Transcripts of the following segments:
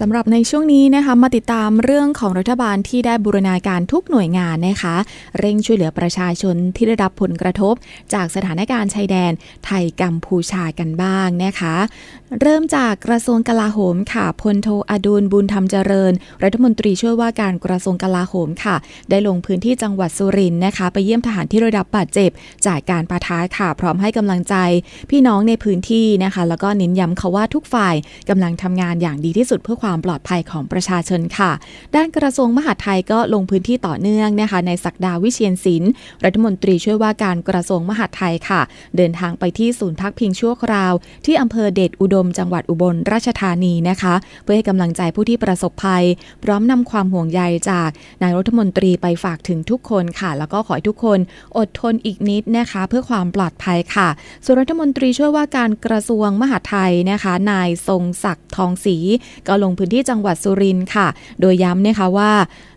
สำหรับในช่วงนี้นะคะมาติดตามเรื่องของรัฐบาลที่ได้บูรณาการทุกหน่วยงานนะคะ เร่งช่วยเหลือประชาชนที่ได้รับผลกระทบ จากสถานการณ์ชายแดนไทยกัมพูชากันบ้างนะคะ เริ่มจากกระทรวงกลาโหมค่ะพลโทอดุลบุญธรรมเจริญ รัฐมนตรีช่วยว่าการกระทรวงกลาโหมค่ะ ได้ลงพื้นที่จังหวัดสุรินทร์นะคะ ไปเยี่ยมทหารที่ได้รับบาดเจ็บ จากการปะทะค่ะ พร้อมให้กำลังใจ พี่น้องในพื้นที่นะคะ แล้วก็เน้นย้ำเขาว่าทุกฝ่ายกำลังทำงานอย่างดีที่สุดเพื่อความปลอดภัยของประชาชนค่ะ ด้านกระทรวงมหาดไทยก็ลงพื้นที่ต่อเนื่องนะคะ ในศักดาวิเชียนศิลป์รัฐมนตรีช่วยว่าการกระทรวงมหาดไทยค่ะ เดินทางไปที่ศูนย์พักพิงชั่วคราว ที่อำเภอเดชอุดมจังหวัดอุบลราชธานีนะคะ เพื่อให้กำลังใจผู้ที่ประสบภัย พร้อมนำความห่วงใยจากนายรัฐมนตรีไปฝากถึงทุกคนค่ะ แล้วก็ขอให้ทุกคนอดทนอีกนิดนะคะ เพื่อความปลอดภัยค่ะส่วนรัฐมนตรีช่วยว่าการกระทรวงมหาดไทยนะคะ นายทรงศักดิ์ทองศรีก็ลงพื้นที่จังหวัดสุรินทร์ค่ะ โดยย้ำนะคะว่า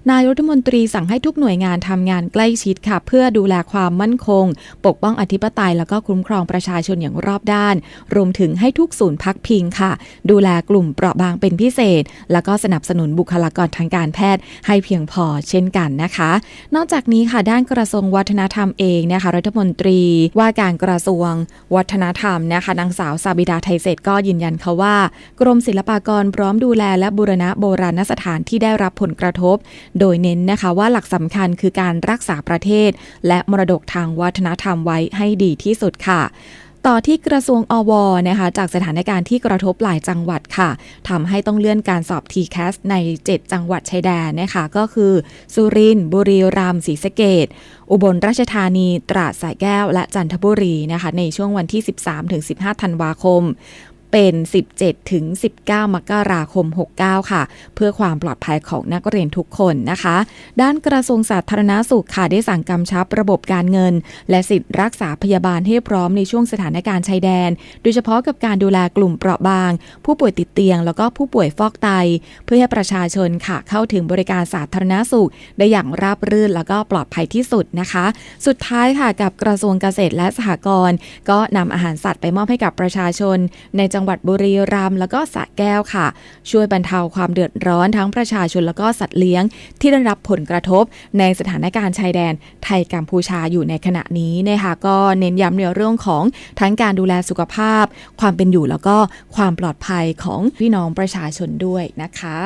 นายรัฐมนตรีสั่งให้ทุกหน่วยงานทำงานใกล้ชิดค่ะ เพื่อดูแลความมั่นคง ปกป้องอธิปไตยแล้วก็คุ้มครองประชาชนอย่างรอบด้าน รวมถึงให้ทุกศูนย์พักพิงค่ะ ดูแลกลุ่มเปราะบางเป็นพิเศษ แล้วก็สนับสนุนบุคลากรทางการแพทย์ ให้เพียงพอเช่นกันนะคะ นอกจากนี้ค่ะด้านกระทรวงวัฒนธรรมเองนะคะรัฐมนตรีว่าการกระทรวงวัฒนธรรมนะคะนางสาวซาบิดาไทยเศษก็ยืนยันค่ะว่า กรมศิลปากรพร้อมดูแลและบูรณะโบราณสถานที่ได้รับผลกระทบ โดยเน้นนะคะว่าหลักสำคัญคือการรักษาประเทศ และมรดกทางวัฒนธรรมไว้ให้ดีที่สุดค่ะต่อที่กระทรวงอวนะคะจากสถานการณ์ที่กระทบหลายจังหวัดค่ะทำให้ต้องเลื่อนการสอบ TCAS ใน 7 จังหวัดชายแดนนะคะก็คือ สุรินทร์บุรีรัมย์ศรีสะเกดอุบลราชธานี ตราดสายแก้ว และจันทบุรีนะคะในช่วงวันที่ 13-15 ธันวาคม เป็น 17 ถึง 19 มกราคม 69 ค่ะ เพื่อความปลอดภัยของนักเรียนทุกคนนะคะ ด้านกระทรวงสาธารณาสุขค่ะได้สั่งกำชับระบบการเงิน และสิทธิรักษาพยาบาลให้พร้อมในช่วงสถานการณ์ชายแดน โดยเฉพาะกับการดูแลกลุ่มเปราะบาง ผู้ป่วยติดเตียง แล้วก็ผู้ป่วยฟอกไต เพื่อให้ประชาชนค่ะเข้าถึงบริการสาธารณสุข ได้อย่างราบรื่นแล้วก็ปลอดภัยที่สุดนะคะ สุดท้ายค่ะกับกระทรวงเกษตรและสหกรณ์ก็นำอาหารสัตว์ไปมอบให้กับประชาชนในจังหวัดบุรีรัมย์แล้วก็สระแก้วค่ะ ช่วยบรรเทาความเดือดร้อนทั้งประชาชนแล้วก็สัตว์เลี้ยง ที่ได้รับผลกระทบในสถานการณ์ชายแดนไทยกัมพูชาอยู่ในขณะนี้นะคะก็เน้นย้ำในเรื่องของทั้งการดูแลสุขภาพ ความเป็นอยู่แล้วก็ความปลอดภัยของพี่น้องประชาชนด้วยนะคะ